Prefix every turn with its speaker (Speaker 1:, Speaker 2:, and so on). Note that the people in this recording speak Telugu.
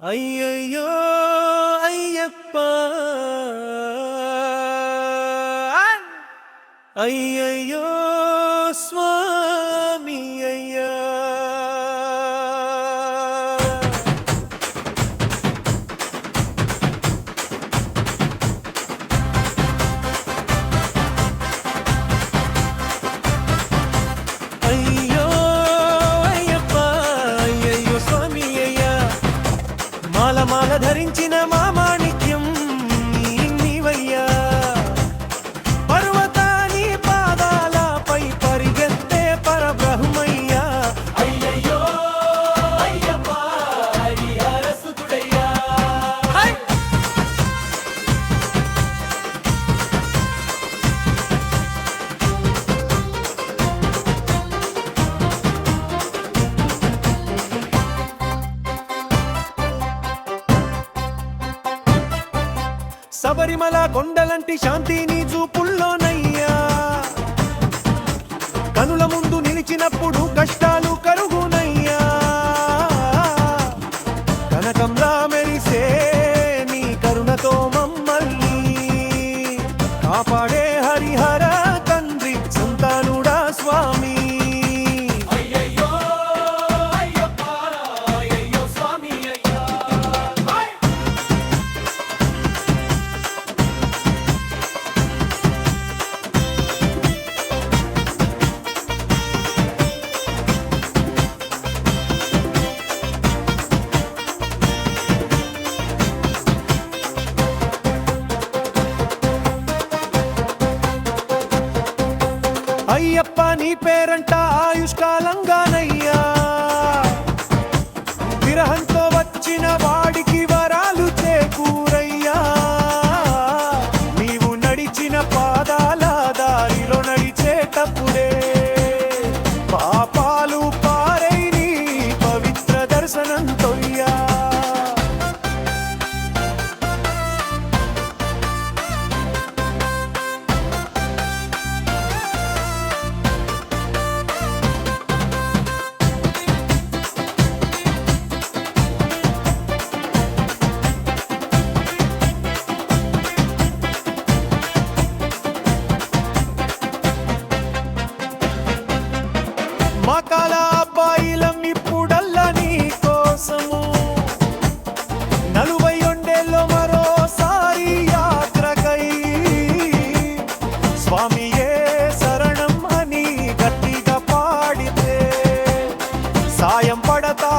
Speaker 1: ஐயோ ஐயப்பா. ஐயோ சுவா మాల మాల ధరించిన మామాణి. శబరిమల కొండలంటి శాంతిని చూపుల్లోనయ్యా. కనుల ముందు నిలిచినప్పుడు కష్టాలు కరుగునయ్యా. కనకంలా మెరిసే అయ్యప్ప నీ పేరంట ఆయుష్కాలంగానయ్యా. విరహం మకాల అబ్బాయిలం ఇప్పుడల్లా నీ కోసము. నలువై రెండేళ్ళు మరోసారి యాత్రకై. స్వామియే శరణం అని గట్టిగా పాడితే సాయం పడతా